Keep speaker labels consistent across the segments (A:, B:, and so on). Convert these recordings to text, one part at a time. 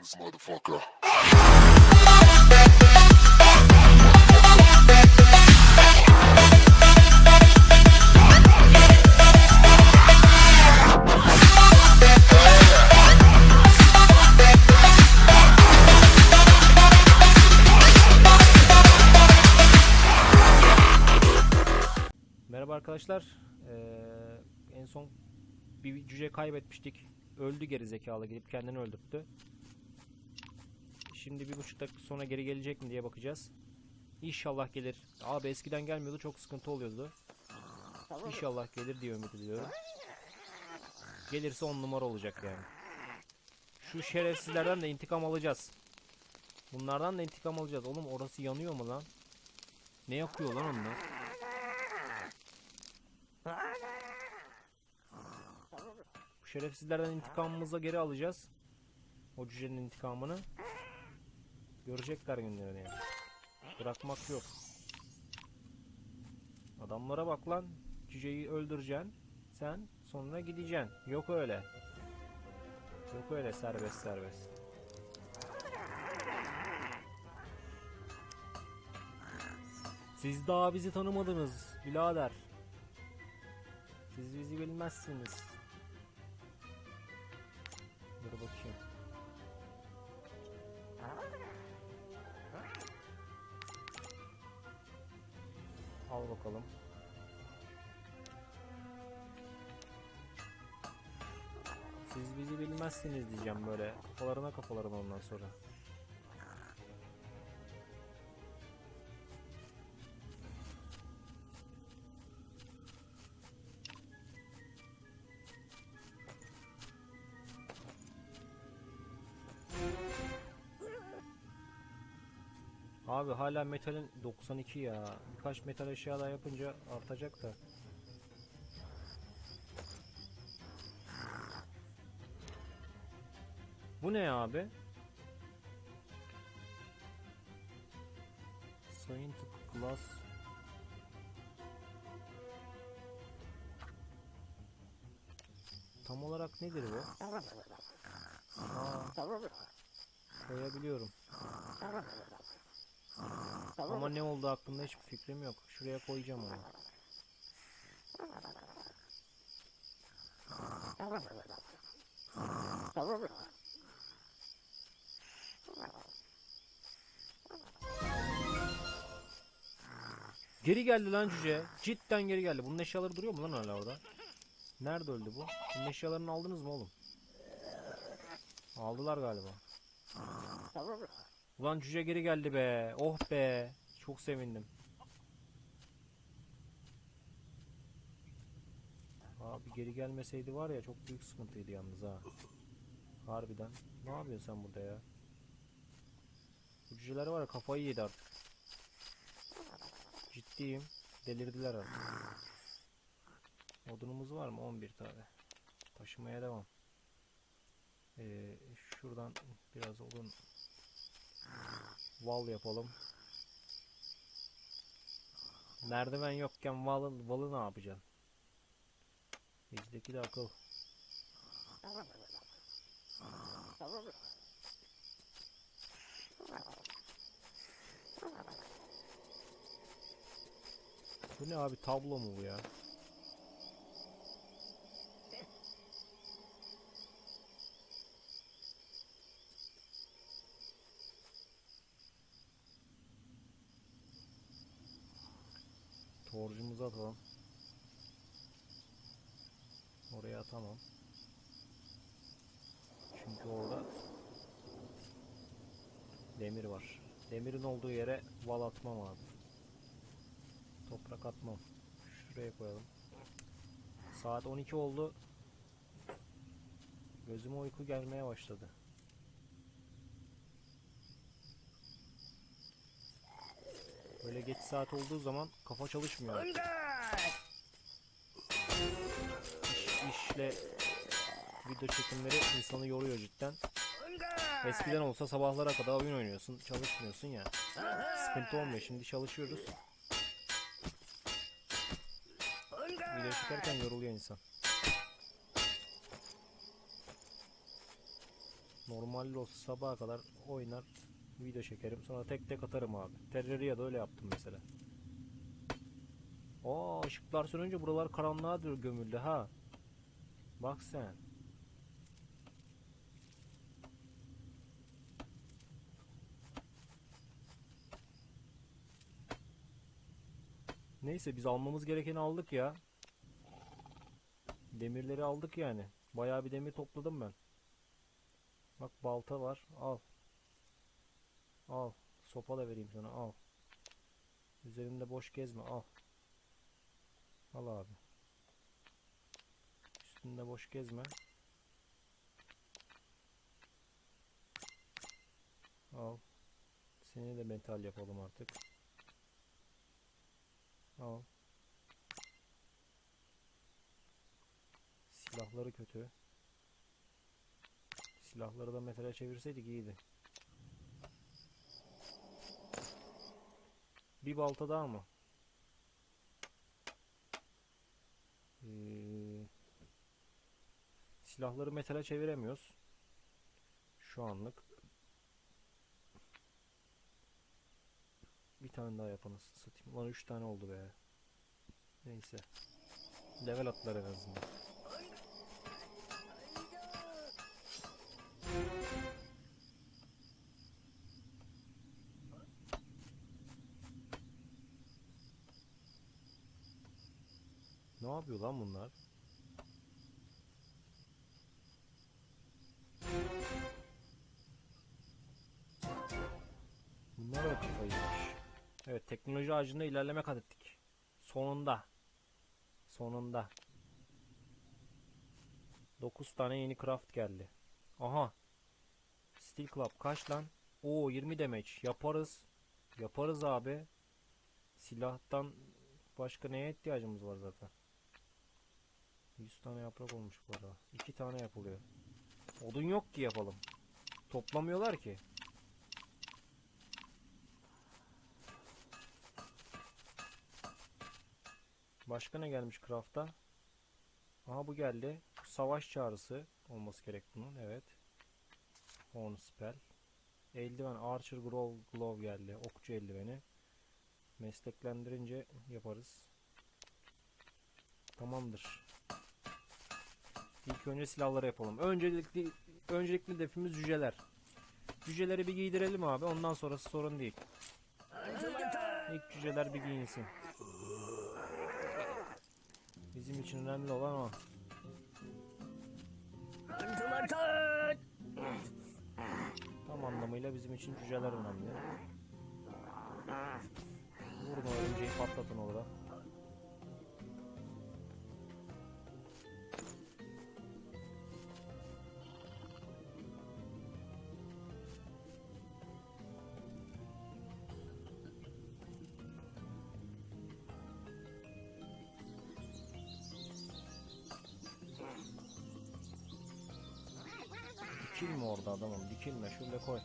A: this motherfucker.
B: Merhaba arkadaşlar. Ee, en son bir cüce kaybetmiştik. Öldü geri zekalı gidip kendini öldürttü. Şimdi bir buçuk dakika sonra geri gelecek mi diye bakacağız. İnşallah gelir. Abi eskiden gelmiyordu çok sıkıntı oluyordu. İnşallah gelir diye ümit ediyorum. Gelirse on numara olacak yani. Şu şerefsizlerden de intikam alacağız. Bunlardan da intikam alacağız. Oğlum orası yanıyor mu lan? Ne yapıyor lan onlar? Bu şerefsizlerden intikamımızı geri alacağız. O cücenin intikamını. Görecekler günlerini yani. Bırakmak yok. Adamlara bak lan. Cüceyi öldüreceksin. Sen sonra gideceksin. Yok öyle. Yok öyle serbest serbest. Siz daha bizi tanımadınız birader. Siz bizi bilmezsiniz. Bilmezsiniz diyeceğim böyle. Kafalarına kafalarına ondan sonra. Abi hala metalin 92 ya. Birkaç metal eşya daha yapınca artacak da. Bu ne abi? Scientific Glass Tam olarak nedir bu? Aa, koyabiliyorum. Ama ne oldu hakkında hiçbir fikrim yok. Şuraya koyacağım onu. Geri geldi lan cüce. Cidden geri geldi. Bunun eşyaları duruyor mu lan hala orada? Nerede öldü bu? Bunun eşyalarını aldınız mı oğlum? Aldılar galiba. Ulan cüce geri geldi be. Oh be. Çok sevindim. Abi geri gelmeseydi var ya çok büyük sıkıntıydı yalnız ha. Harbiden. Ne yapıyorsun sen burada ya? Bu var ya kafayı yedi artık. Ciddiyim. Delirdiler artık. Odunumuz var mı? 11 tane. Taşımaya devam. Ee, şuradan biraz odun Wall yapalım. Merdiven yokken wall'ı wall'ı ne yapacaksın? Bizdeki de akıl. Bu ne abi tablo mu bu ya? Torcumuzu atalım. Oraya atamam. Çünkü orada demir var. Demirin olduğu yere val atmam abi. Toprak atmam. Şuraya koyalım. Saat 12 oldu. Gözüme uyku gelmeye başladı. Böyle geç saat olduğu zaman kafa çalışmıyor. İş, işle video çekimleri insanı yoruyor cidden. Eskiden olsa sabahlara kadar oyun oynuyorsun, çalışmıyorsun ya. Sıkıntı olmuyor. Şimdi çalışıyoruz. Video çekerken yoruluyor insan. Normalde olsa sabaha kadar oynar video çekerim sonra tek tek atarım abi. Terraria da öyle yaptım mesela. Aa ışıklar sönünce buralar karanlığa gömüldü ha. Bak sen. Neyse biz almamız gerekeni aldık ya. Demirleri aldık yani. Bayağı bir demir topladım ben. Bak balta var. Al. Al. Sopa da vereyim sana. Al. Üzerinde boş gezme. Al. Al abi. Üstünde boş gezme. Al. Seni de metal yapalım artık. Al. Silahları kötü. Silahları da metale çevirseydik iyiydi. Bir balta daha mı? Ee, silahları metale çeviremiyoruz. Şu anlık. Tane daha yapalım. Satayım. Lan 3 tane oldu be. Neyse. Level atlar en azından. Ne yapıyor lan? Bunlar teknoloji ağacında ilerleme kat ettik. Sonunda. Sonunda. 9 tane yeni craft geldi. Aha. Steel Club kaç lan? Oo 20 damage. Yaparız. Yaparız abi. Silahtan başka neye ihtiyacımız var zaten? 100 tane yaprak olmuş bu arada. 2 tane yapılıyor. Odun yok ki yapalım. Toplamıyorlar ki. Başka ne gelmiş craft'a? Aha bu geldi. Savaş çağrısı olması gerek bunun. Evet. Horn spell. Eldiven Archer Glove, Glove geldi. Okçu eldiveni. Mesleklendirince yaparız. Tamamdır. İlk önce silahları yapalım. Öncelikli öncelikli hedefimiz cüceler. Cüceleri bir giydirelim abi. Ondan sonrası sorun değil. İlk cüceler bir giyinsin. Bizim için önemli olan o. Tam anlamıyla bizim için cüceler önemli. Vurun örümceği patlatın orada. Dikilme orada adamım dikilme şöyle koy.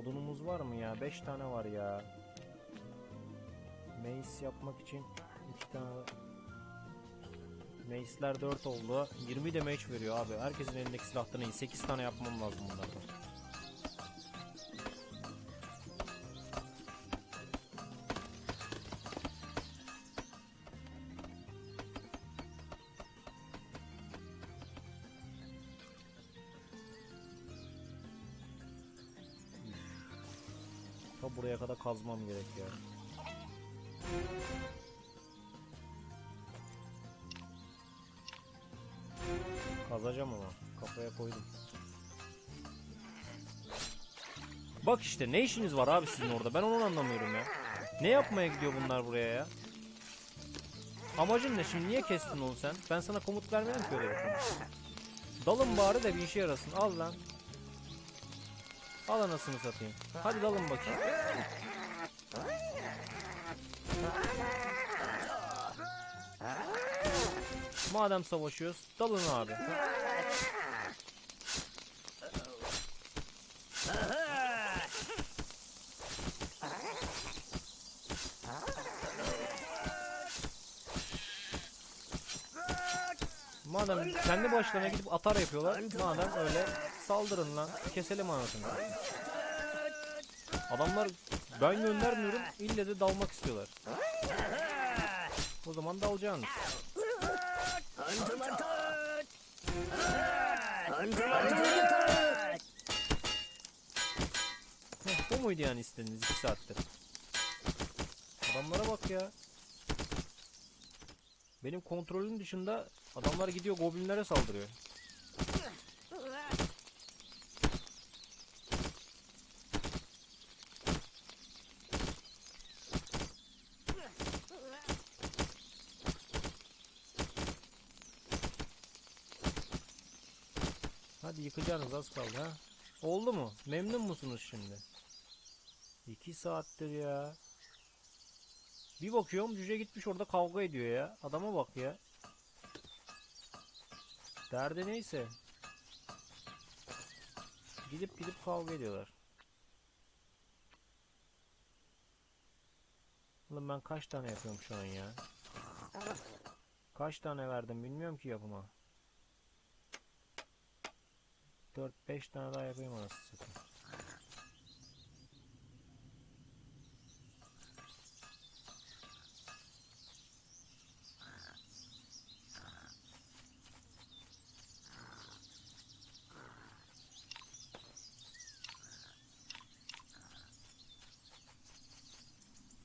B: Odunumuz var mı ya? 5 tane var ya. Mace yapmak için 2 tane Mace'ler 4 oldu. 20 damage veriyor abi. Herkesin elindeki silahtan iyi. 8 tane yapmam lazım bunlardan. Kadar kazmam gerek ya. Kazacağım ama kafaya koydum. Bak işte ne işiniz var abi sizin orada ben onu anlamıyorum ya. Ne yapmaya gidiyor bunlar buraya ya? Amacın ne şimdi niye kestin onu sen? Ben sana komut vermedim ki öyle şey. Dalın bari de bir işe yarasın al lan. Al anasını satayım. Hadi dalın bakayım. Madem savaşıyoruz dalın abi. Madem kendi başlarına gidip atar yapıyorlar. Madem öyle saldırın lan. Keselim anasını. Adamlar ben göndermiyorum. ille de dalmak istiyorlar. O zaman dalacaksınız. Heh, bu muydu yani istediğiniz 2 saattir? Adamlara bak ya. Benim kontrolüm dışında adamlar gidiyor goblinlere saldırıyor. Hadi az kaldı ha. Oldu mu? Memnun musunuz şimdi? 2 saattir ya. Bir bakıyorum cüce gitmiş orada kavga ediyor ya. Adama bak ya. Derdi neyse. Gidip gidip kavga ediyorlar. Oğlum ben kaç tane yapıyorum şu an ya. Kaç tane verdim bilmiyorum ki yapıma. 4-5 tane daha yapayım anasını satayım.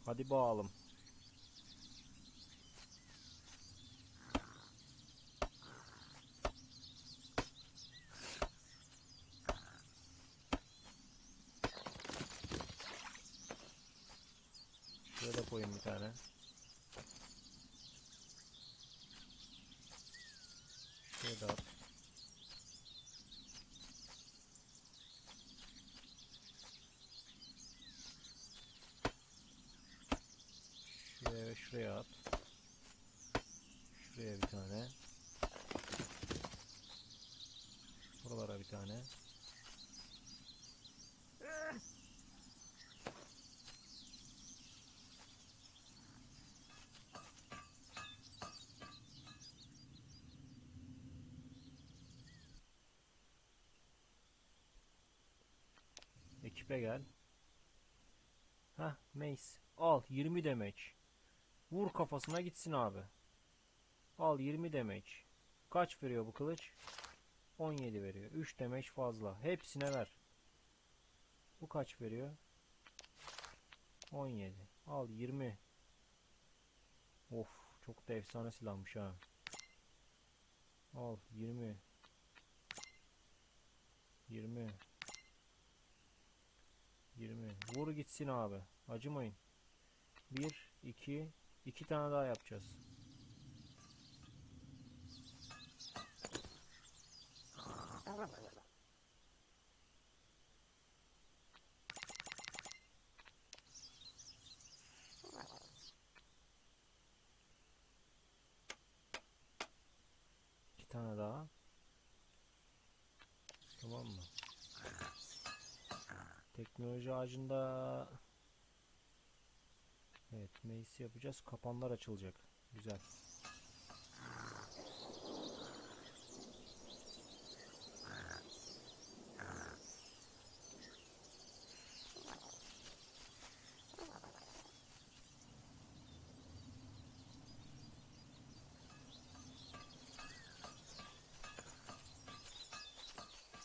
B: Hadi bağalım. Şuraya da koyayım bir tane. Şuraya da at. Şuraya ve şuraya at. Şuraya bir tane. Buralara bir tane. Ekipe gel. Hah Mace. Al 20 damage. Vur kafasına gitsin abi. Al 20 damage. Kaç veriyor bu kılıç? 17 veriyor. 3 damage fazla. Hepsine ver. Bu kaç veriyor? 17. Al 20. Of çok da efsane silahmış ha. Al 20. 20. 20. Vur gitsin abi. Acımayın. 1 2 2 tane daha yapacağız. İki tane daha. Tamam mı? Teknoloji ağacında Evet, mace yapacağız. Kapanlar açılacak. Güzel.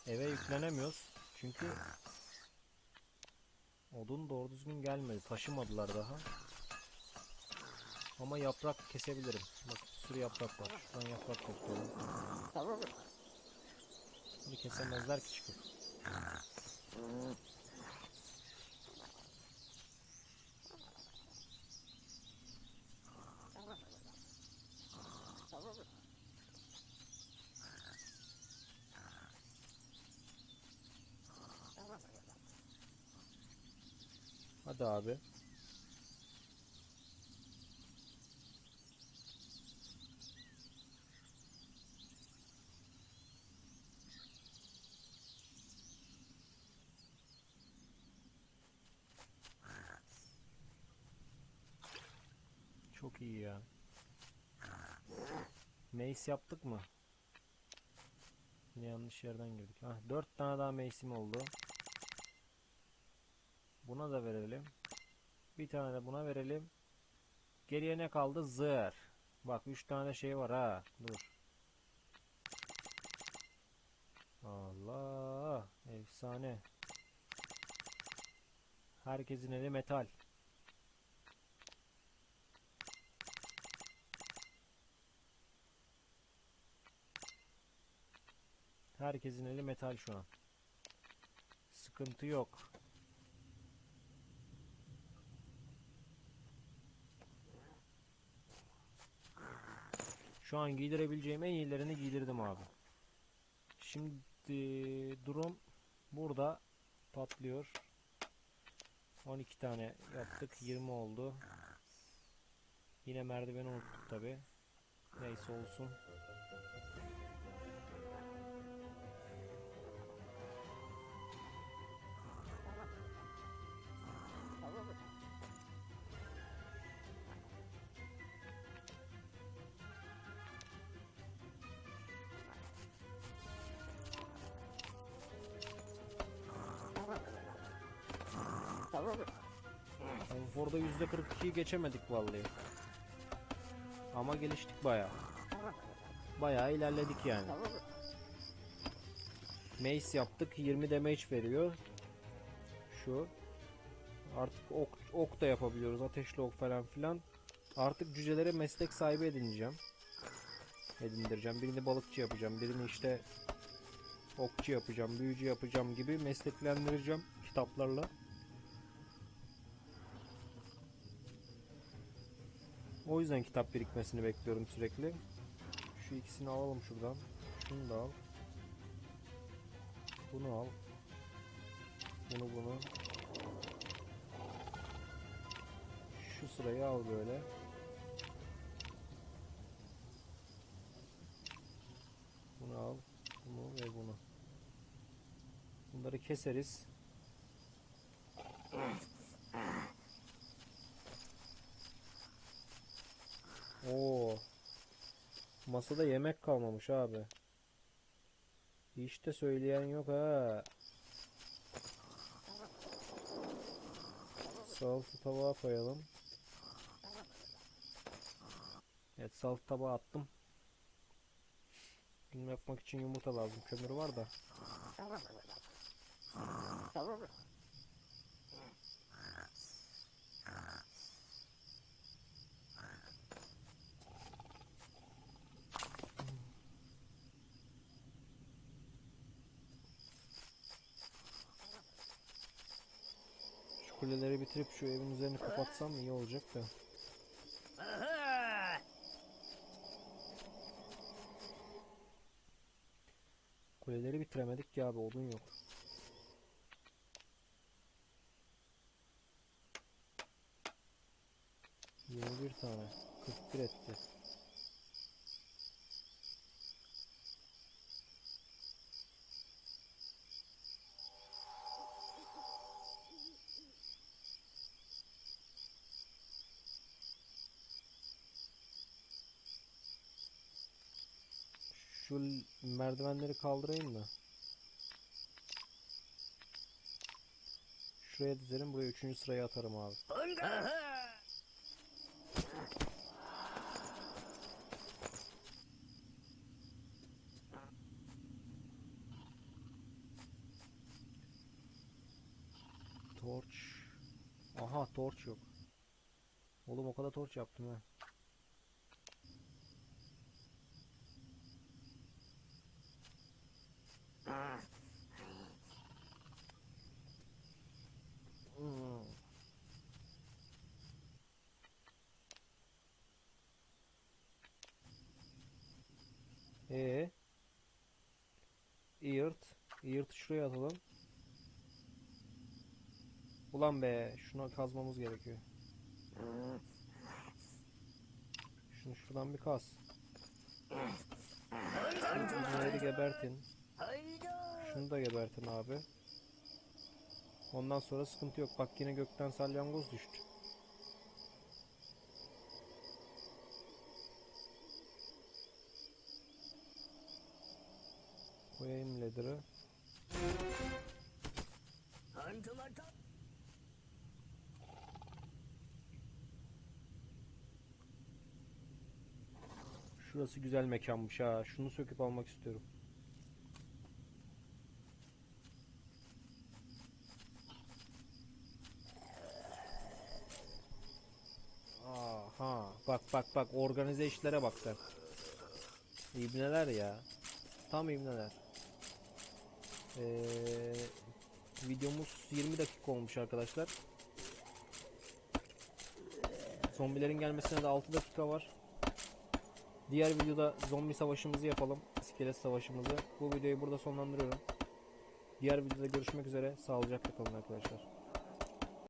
B: Eve yüklenemiyoruz. Çünkü odun doğru düzgün gelmedi. Taşımadılar daha. Ama yaprak kesebilirim. Bak bir sürü yaprak var. Şuradan yaprak toplayalım. Şimdi kesemezler ki çıkıp. Hadi abi. Çok iyi ya. Mace yaptık mı? Yine yanlış yerden girdik. Hah, 4 tane daha mevsim oldu. Buna da verelim. Bir tane de buna verelim. Geriye ne kaldı? Zır. Bak 3 tane şey var ha. Dur. Allah. Efsane. Herkesin eli metal. Herkesin eli metal şu an. Sıkıntı yok. Şu an giydirebileceğim en iyilerini giydirdim abi. Şimdi durum burada patlıyor. 12 tane yaptık. 20 oldu. Yine merdiveni unuttuk tabi. Neyse olsun. Konforda %42'yi geçemedik vallahi. Ama geliştik baya. Baya ilerledik yani. Mace yaptık. 20 damage veriyor. Şu. Artık ok, ok da yapabiliyoruz. Ateşli ok falan filan. Artık cücelere meslek sahibi edineceğim. Edindireceğim. Birini balıkçı yapacağım. Birini işte okçu yapacağım. Büyücü yapacağım gibi mesleklendireceğim kitaplarla. O yüzden kitap birikmesini bekliyorum sürekli. Şu ikisini alalım şuradan. Şunu da al. Bunu al. Bunu bunu. Şu sırayı al böyle. Bunu al. Bunu ve bunu. Bunları keseriz. Oo. Masada yemek kalmamış abi. Hiç de söyleyen yok ha. Saltı tabağa koyalım. Evet saltı tabağa attım. Film yapmak için yumurta lazım. Kömür var da. Kuleleri bitirip şu evin üzerini kapatsam iyi olacak da. Kuleleri bitiremedik ki abi odun yok. Yirmi bir tane. 41 etti. Şu merdivenleri kaldırayım mı? Şuraya dizelim, buraya üçüncü sıraya atarım abi. Torch. Aha torch yok. Oğlum o kadar torch yaptım ha. Hmm. Ee, Eart. Eart'ı şuraya atalım. Ulan be, şuna kazmamız gerekiyor. Şunu şuradan bir kaz. Bunları gebertin. Şunu da gebertin abi. Ondan sonra sıkıntı yok. Bak yine gökten salyangoz düştü. Koyayım ladder'ı. Şurası güzel mekanmış ha. Şunu söküp almak istiyorum. Aha. Bak bak bak organize işlere bak sen. İbneler ya. Tam ibneler. Ee, videomuz 20 dakika olmuş arkadaşlar. Zombilerin gelmesine de 6 dakika var. Diğer videoda zombi savaşımızı yapalım. İskelet savaşımızı. Bu videoyu burada sonlandırıyorum. Diğer videoda görüşmek üzere. Sağlıcakla kalın arkadaşlar.